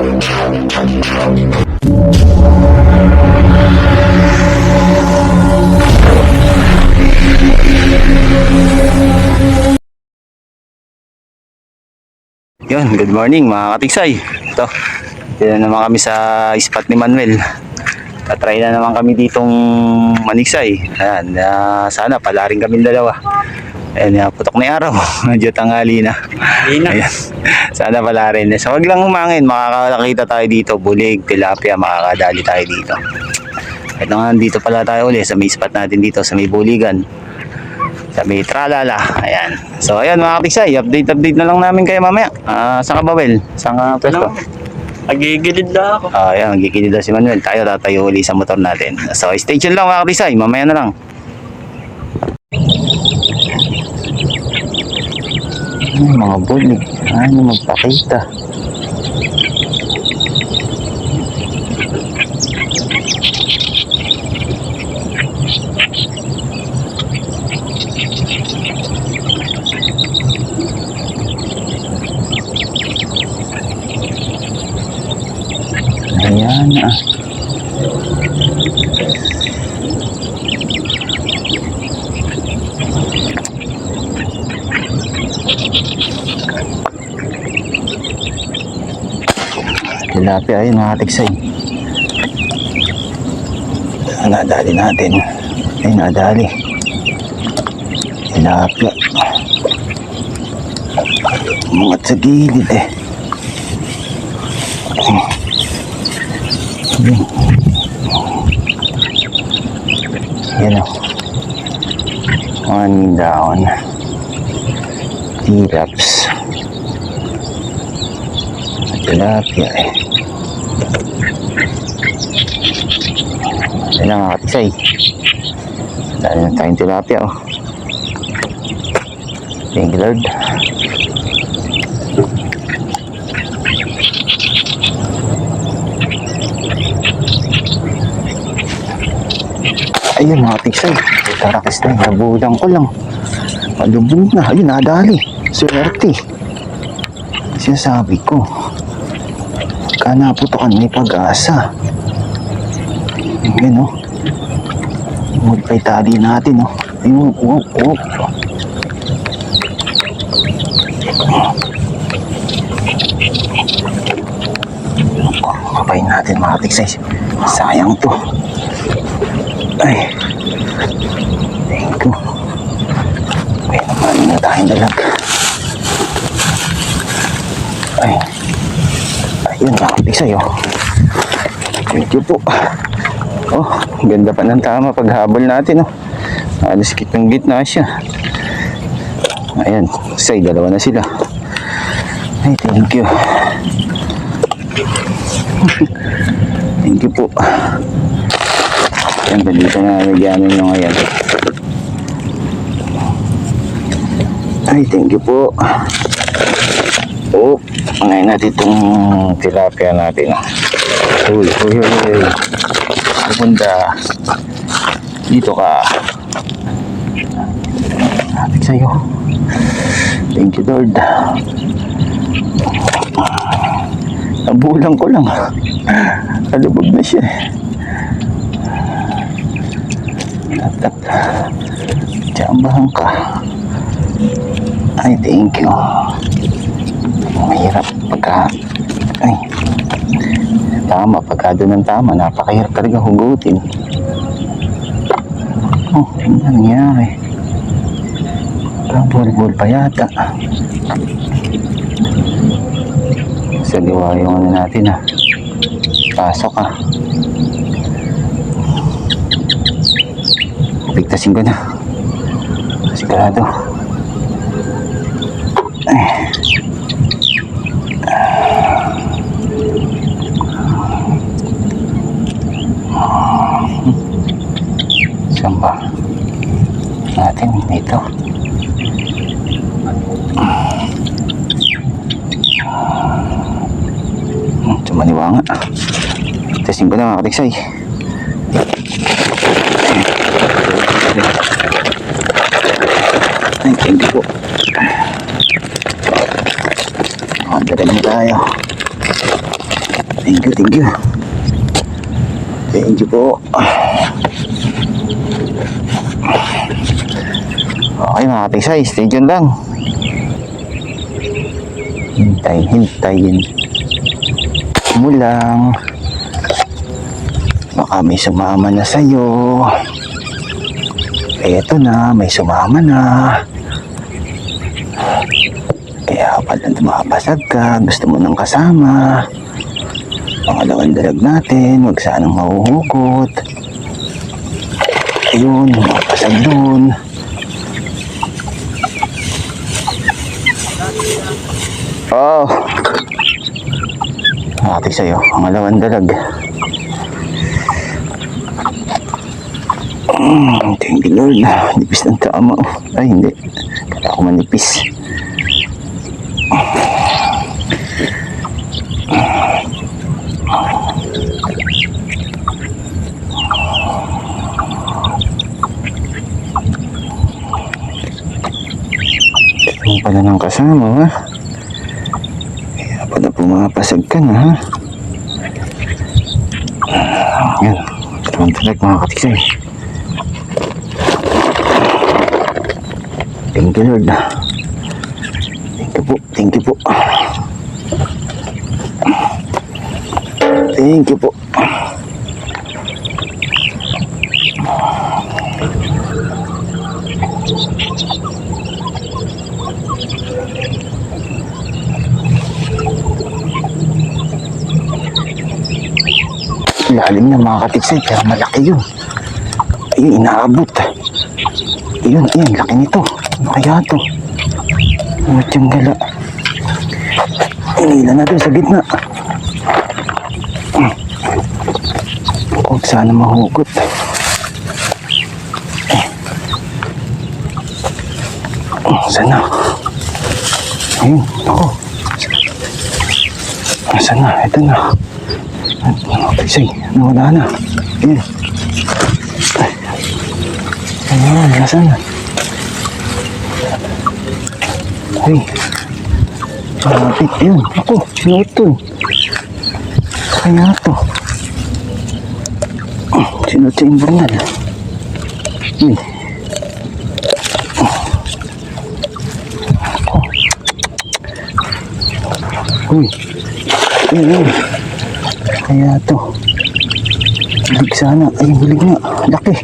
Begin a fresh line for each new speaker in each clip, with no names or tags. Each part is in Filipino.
Yun, good morning mga katiksay. Ito, dito na naman kami sa spot ni Manuel. Tatry na naman kami ditong maniksay. Ayan, ah, sana pala rin kami dalawa. Ayan, ah, putok na araw. Medyo tanghali na. Ayan, sana pala rin. So, wag lang umangin. Makakakita tayo dito. Bulig, tilapia, makakadali tayo dito. Ito nga, dito pala tayo ulit sa may spot natin dito sa may buligan sa may tralala. Ayan. So, ayan mga katiksay, update-update na lang namin kayo mamaya. Ah, saan ka ba, Wel? Saan ka pwesto?
Nagigilid na ako.
Ah, ayan, magkikilid daw si Manuel. Tayo tatayo uli sa motor natin. So, stay tuned lang mga katiksay. Mamaya na lang. Ay, mga bulig. Ano magpakita? Tilapia ayun mga tiksay. Nadali natin. Ay nadali. Tilapia. Umangat sa gilid eh. Yan o. One down. T-raps. Tilapia eh. Yan ang mga katisay. Dahil na tayong tilapia oh. Thank you Lord. Ayun mga tiksay. Tarakis na. Nabulang ko lang. Malubog na. Ayun, nadali. Swerte. Sinasabi ko. Kanaputokan may pag-asa. Ayun o. Magpay tali natin o. Ayun, oh, oh. Kapain natin mga tiksay. Sayang to. Ay. Thank you. May naman na tayong dalag. Ay. Ayun, nakapig sa'yo. Thank you po. Oh, ganda pa ng tama paghabol natin, oh. Alas kitang gitna siya. Ayan, say, dalawa na sila. Ay, thank you. thank you po. Yan, dito na nagyanan nyo ngayon. Ay, thank you po. Oh, ngayon natin itong tilapia natin. Uy, uy, uy, uy. Pupunta. Dito ka. Hatik sa'yo. Thank you, Lord. Nabulang ko lang. Kalubog na siya. At, at, jambahan ka. Ay, thank you. Mahirap pagka, ay, tama, pagka doon ng tama, napakahirap talaga hugutin. Oh, ano nangyari? Bol-bol pa yata. Sa liwa yung ano natin ah. Pasok ah. Pigtasin ko na. Sigurado. Ay. Saan ba? Natin dito. Hmm. Testing ko na mga katiksay. Ay, thank you po. Dala na tayo. Thank you, thank you. Thank you po. Okay mga katisay, stay tuned lang. Hintay, hintayin. Mo lang. Baka may sumama na sa'yo. Eto na, may sumama na. Kaya pala tumapasag ka, gusto mo nang kasama. Pangalawang dalag natin, huwag sanang mahuhugot. Ayun, mapasag doon. Oh. Ate sa'yo, pangalawang dalag. Mm, thank you Lord. Nipis ng tama. oh. Ay, hindi. Kala ko manipis. Ito pala ng kasama, ha? Pumapasag ka na, ha? Yan. Dalawang talag, mga katiksay. Thank you, Lord. Thank you po. Thank you po. Thank you po. Lalim na mga katiksay, pero malaki yun. Ayun, inaabot. Ayun, ayun, laki nito. Ano kaya to? Ano tiyang gala? Inila na sa gitna. Huwag sana mahugot. Sana. Ayun, ako. Asan na? Ito na. Okay, sige. Nawala na. Ayun. Ayun, nasaan na? Ay. Malapit yun. Ako, sinuot dun. Kaya to. Sinuot sa imburnal. Uy. Uy. Uy, uy. Kaya to. Hilig sana. Ay, hilig nga. Laki.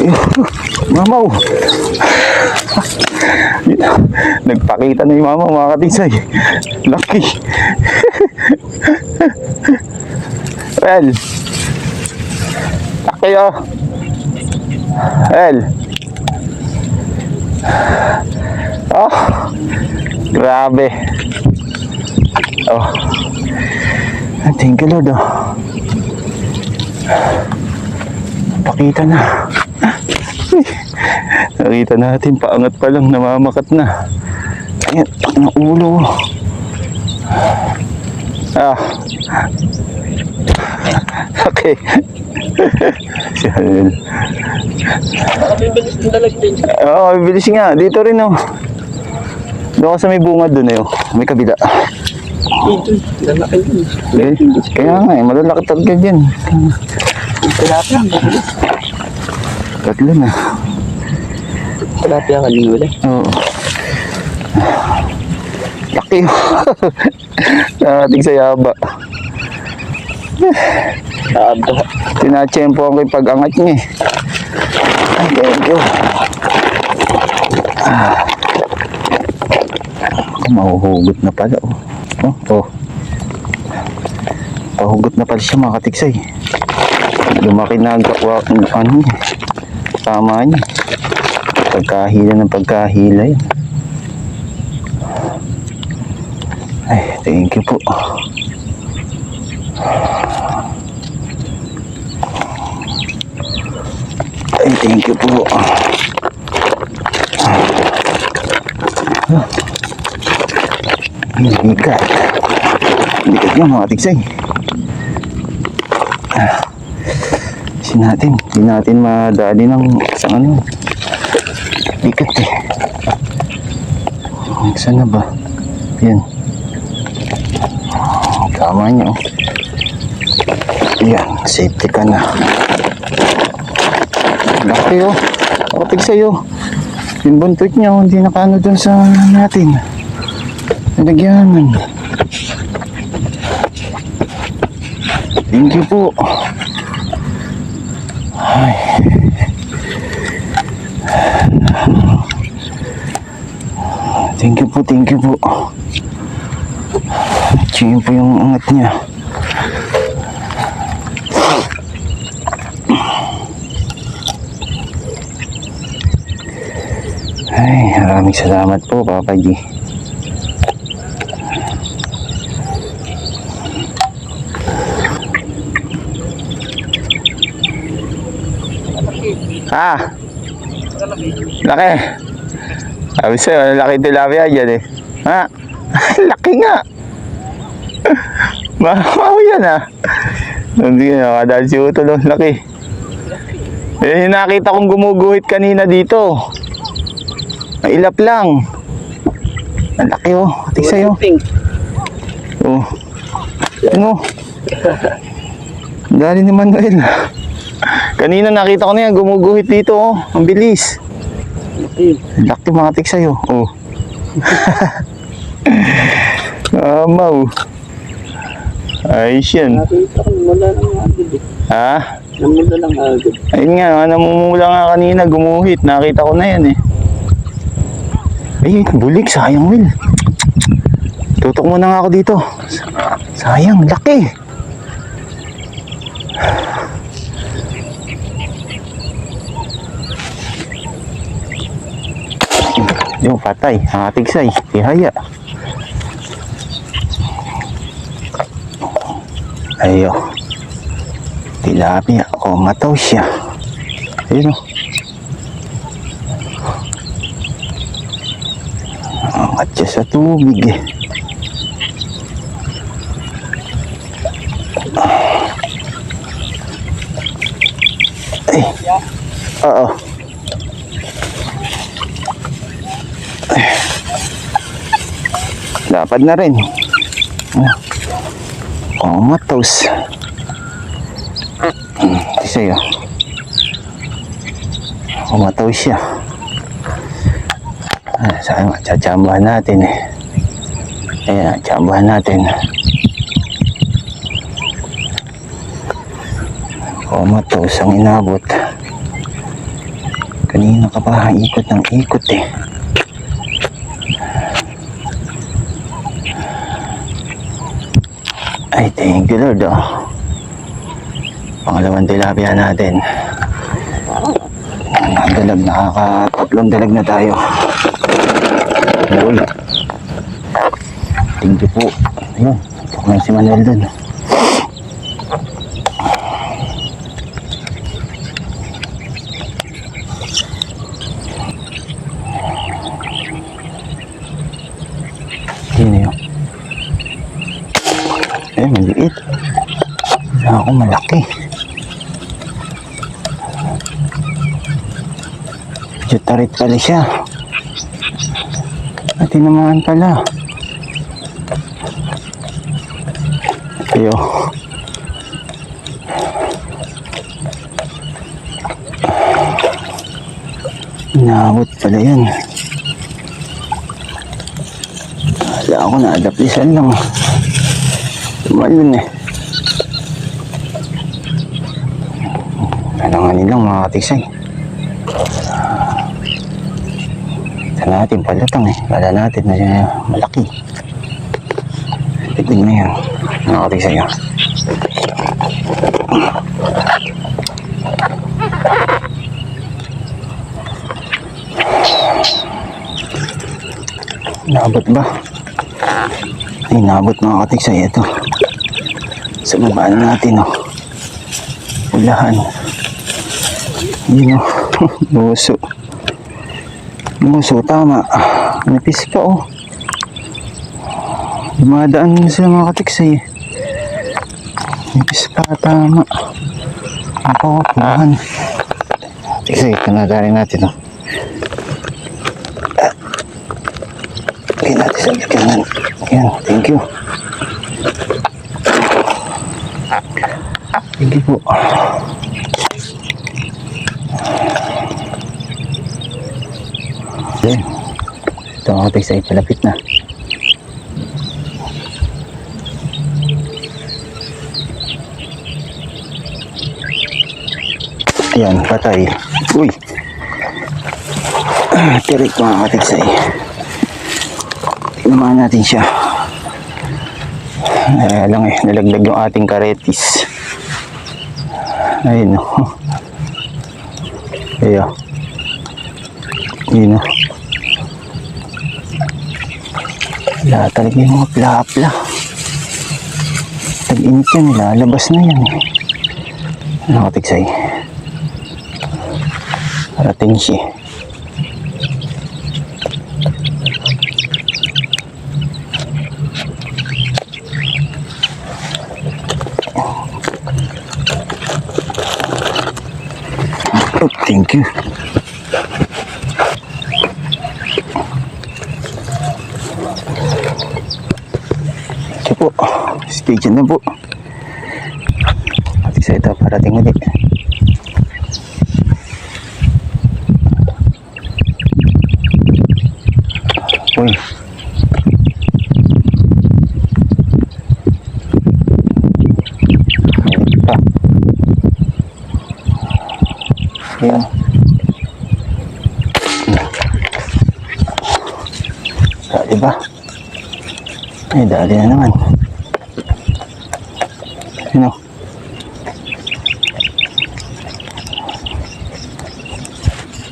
Ayun. Mamaw. Nagpakita na yung mama mga katinsay. Lucky. well. Lucky oh. Well. Oh. Grabe. Oh. Thank you Lord oh. Pakita na. Nakita natin, paangat pa lang, namamakat na. Ayan, ang ulo. Ah. Okay. Siya
Bibilis ng dalag din.
Oo, oh, bilis nga. Dito rin oh. Doon sa may bunga doon eh. oh. May kabila.
Dito, lalaki din.
Okay. Kaya nga eh, malalaki talaga dyan.
Tilapia.
Tatlo na.
Tilapia ang aliwala.
Oo. Laki. Nakating sa yaba.
Aba.
Tinatsempo ang yung pag-angat niya eh. Thank you. Ah. Ako, mahuhugot na pala oh. Oh, oh. Pahugot na pala siya mga katiksay. Lumaki na ang gawa, ano. Tama niya. Pagkahila ng pagkahila yan. Ay, thank you po. Ay, thank you po. Ay, bigat. Bigat nga mga tigsay. Ah. Kasi natin, hindi natin madali ng isang ano. Bigat eh. Saan na ba? Yan. Tama niya oh. Yan, safety ka na. Laki oh. Kapag sa'yo. Yung buntot niya, oh, hindi nakano dun sa natin. Nalagyanan. Thank you po. Ay. Thank you po, thank you po. Chiyin po yung angat niya. Ay, maraming salamat po, Papa G. Ah! Laki! Sabi sa'yo, laki tilapia dyan eh. Ha? laki nga! Mahaw yan ah. Hindi nga, nakadaan si Utol, laki. Eh, yung nakita kong gumuguhit kanina dito. Mailap lang. Ang laki oh. Tig sa'yo. Oh. Ano? Dali ni Manuel. Kanina nakita ko na yan, gumuguhit dito oh. Ang bilis. Laki mga tik sa'yo. Oh. Amaw. Ayos yan.
Nakita ko, wala nang agad eh.
Ha?
Namula lang agad.
Ayun nga, ah, namumula nga kanina, gumuhit. Nakita ko na yan eh. Ay, bulig, sayang Will. Tutok muna nga ako dito. Sayang, laki. Yung patay, ang ating say, tihaya. Ayo. Tilapia, o mataw siya. Ayun o. Angat siya sa tubig eh. Ay. Oo. Lapad na rin. Oh, matos. Ito sa'yo. Umataw siya. Ah, saan nga, tsatsambahan natin eh. Ayan, tsambahan natin. Umataw ang inabot. Kanina ka pa ikot ng ikot eh. Ay, thank you Lord oh. Pangalawang tilapia natin. Ang dalag, nakakatatlong dalag na tayo. Uy. Thank po. Ayun, tok si Manuel dun. Sino yun? Eh, maliit. Wala ako malaki. Medyo tarit pala siya. At tinamaan pala. Ayo. Inaabot pala yan. Wala ako na adaplisan lang. Tumalun eh. Alanganin lang mga katisay. Natin palutang eh. Kala natin na siya malaki. Tignan mo yan. Mga katisay ah. Naabot ba? Ay, naabot mga katiksay. Ito. Sa babaan natin, oh. Ulahan. Yun, oh. Buso. Buso, tama. Napis pa, oh. Dumadaan sila mga katiksay. Napis pa, tama. Ako, ulahan. Katiksay, ito na galing natin, oh. Lagyan natin sa lagyanan. Ayan, thank you. Sige po. Yan. Ating sa ipalapit na. Ayan, patay. Uy! Tirik mga katiksay. Tignan natin siya. Ay, lang eh, nalaglag yung ating karetis. Ayun o. Ayun. Yun o. Wala talaga yung mga pla-pla. Tag-init yan, lalabas na yan. Ano katiksay? Parating siya. Oh, thank you. Ito po. Stay na po. At isa ito parating ulit. Uy. Meron pa. Ayan. Ay, dali na naman. Ano?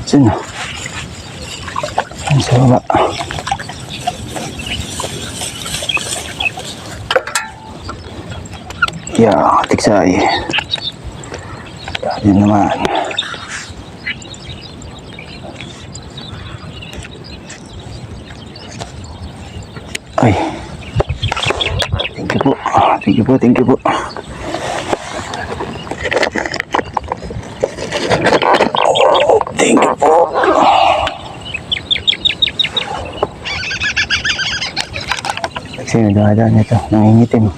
Sino? Ang sa baba. Yeah, tiksay. Dali naman. Ay. Thank you po. Thank you po, thank you po. Thank you po. Kasi nadadaan ito, nangingitim.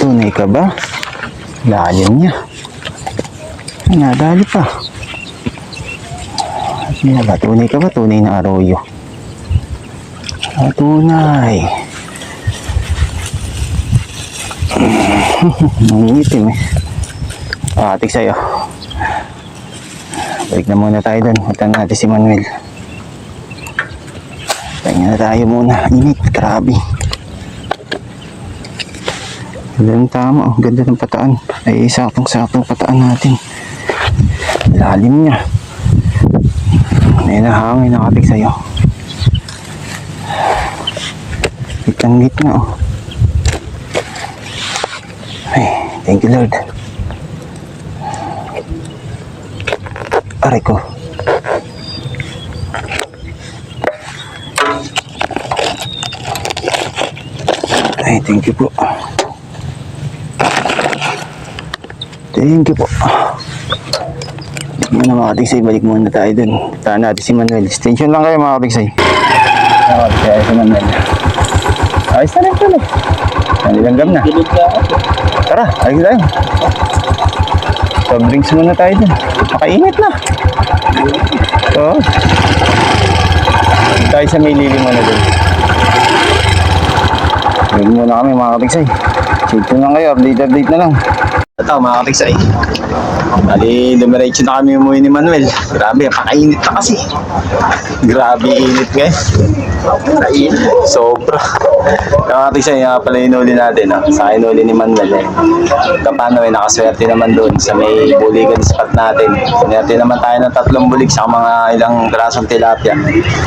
Tunay ka ba? Lalim niya. Nadali pa. Ano ba? Tunay ka ba? Tunay na arroyo. Ah, tunay. Nangingitim eh. Ah, atik sa'yo. Balik na muna tayo doon. Punta natin si Manuel. Pahinga na tayo muna. Init. Grabe. Ganda ng tama. Ang ganda ng pataan. Ay, saktong-saktong pataan natin. Lalim niya. May nahangin nakatik sa'yo. Kitang gitna oh. Ay, thank you Lord. Aray ko. Ay, thank you po. Thank you po. Yan na mga katiksay, balik muna tayo dun. Puntahan natin si Manuel. Extension lang kayo mga katiksay. Mga katiksay, si Manuel. Ayos na rin pala. Nanilanggam na.
Bilid ka ako.
Tara, ayos tayo. Soft drinks muna tayo dun. Makainit na. Oo. Tayo sa may lilim muna dun. Huwag muna kami mga katiksay. Check lang kayo, update-update na lang. Ito mga katiksay. Bali, dumiretso na kami umuwi ni Manuel. Grabe, pakainit na kasi. Grabe init guys. Kainit. Sobra. Mga katiksay, nga pala inuli natin. No? Sa inuli ni Manuel. Eh. Kapano eh, nakaswerte naman doon sa may buligan spot natin. Sinerte naman tayo ng tatlong bulig sa mga ilang grasong tilapia.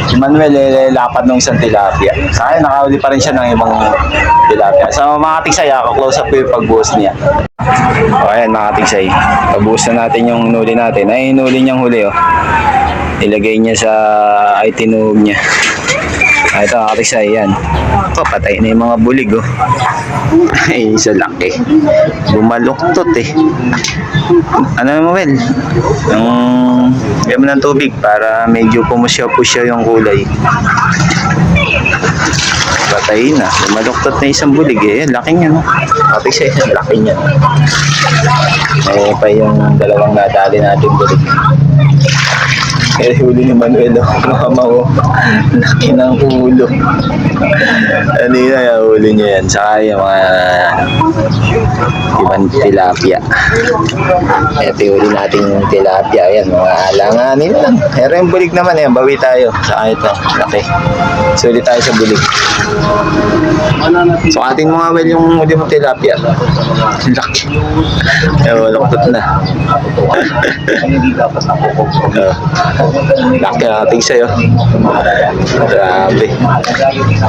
Si Manuel, eh, lapad nung isang tilapia. Sa akin, nakahuli pa rin siya ng ibang tilapia. Sa mga katiksay, ako close up ko yung pagbuhos niya. O ayan mga katiksay, pabuhos na natin yung nuli natin. Ay, nuli niyang huli oh. Ilagay niya sa ay tinuog niya. Ah, ito katiksay, yan. Ako, patay na yung mga bulig oh. Ay, isa laki. Bumaluktot eh. Ano mo, Wel? Yung bigyan mo ng tubig para medyo pumusya-pusya yung kulay. Namatay na. Maluktot na isang bulig eh. Laki niya no. Kapag siya yun, laki niya. Eh pa yung dalawang nadali natin bulig. Eh, huli ni Manuel, oh. mama ko. Laki ng ulo. Kanina yung huli niya yan. Saka yung mga ibang tilapia. Ito yung huli natin yung tilapia. Ayan, mga alanganin lang. Pero yung bulig naman, yan. Bawi tayo. Saka ito, laki. Sulit tayo sa bulig. Sukatin mo nga well yung huli mong tilapia. Laki. Eh, walaktot na. Laki ang ating sa'yo. Grabe.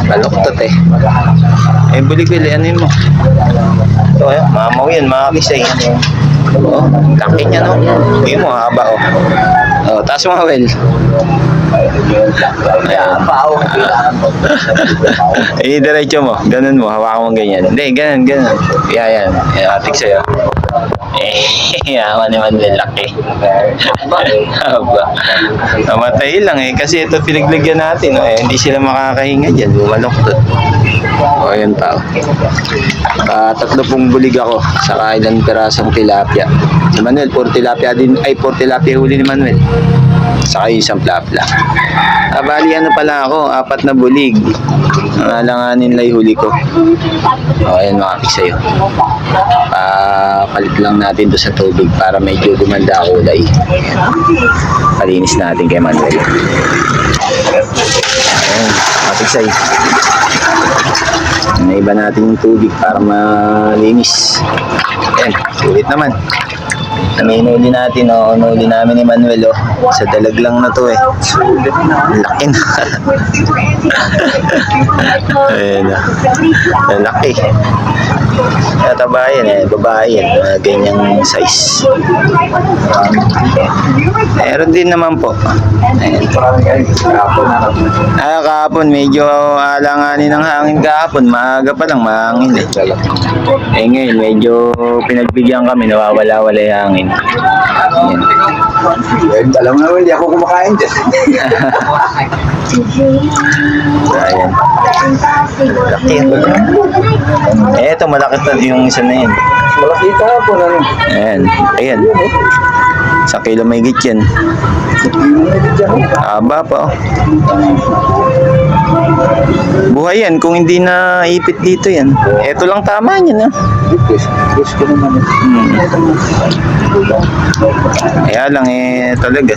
Baloktot eh. Eh, bulig-wil, ano yun mo? Ito, ayun, mamaw yan, mga kisay. Oh, laki niya, no? Hindi mo, haba, oh. Oh, taas mo, well. Eh, diretso mo. Ganun mo, hawakan mo ganyan. Hindi, ganun, ganun. Yeah, yan. Yan, atik sa'yo. Eh, yaman naman din laki. Haba. Namatay lang eh. Kasi ito pinaglagyan natin. Oh, eh, hindi sila makakahinga dyan. Bumaloktot. O, oh, yun tao. Ah, tatlo pong bulig ako. Saka ilang pirasong tilapia. Si Manuel, puro tilapia din. Ay, puro tilapia huli ni Manuel. Saka isang plapla. Ah, bali ano pala ako, apat na bulig. Ang alanganin lang huli ko. O, ayan makakik sa'yo. Ah, palit lang natin to sa tubig para medyo gumanda kulay. Palinis natin kay Manuel. Ayan, makakik sa'yo. Naiba natin yung tubig para malinis. Ayan, sulit naman. Naminuli natin, o, oh, nuli namin ni Manuel, oh. Sa dalag lang na to, eh. Laki na. Ayan, oh. Ang Laki. Nataba yan, eh. Babae yan. Mga ganyang size. Meron din naman po. Ayan. Ah, kahapon, medyo alanganin ng hangin kahapon. Maaga pa lang, mahangin eh. Eh ngayon, medyo pinagbigyan kami, nawawala-wala yung hangin. Ayan.
Alam mo naman, hindi ako kumakain dyan.
Ayan. Laki yan. Eh, ito, malaki to yung isa na yun.
Malaki ka po.
Ayan. Ayan. Sa kilo may git. Aba pa oh. Buhay yan kung hindi na ipit dito yan. Ito lang tama ah.
Gusto, gusto ko naman.
Hmm. Kaya lang eh talaga.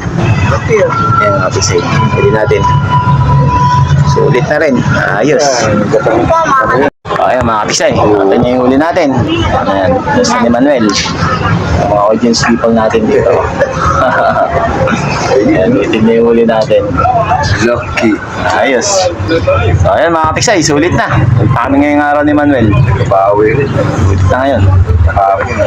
Ayan mga pisay. Pwede natin. Sulit na rin. Ayos. Okay mga kapisay. Ito niya yung huli natin. Ayan. Gusto ni Manuel. Ang mga audience people natin dito. Ayan. Ito niya yung huli natin.
Lucky.
Ayos. So ayan mga kapisay. Sulit na. Kami ngayong araw ni Manuel.
Bawi rin.
Sulit na ngayon.
Bawi na.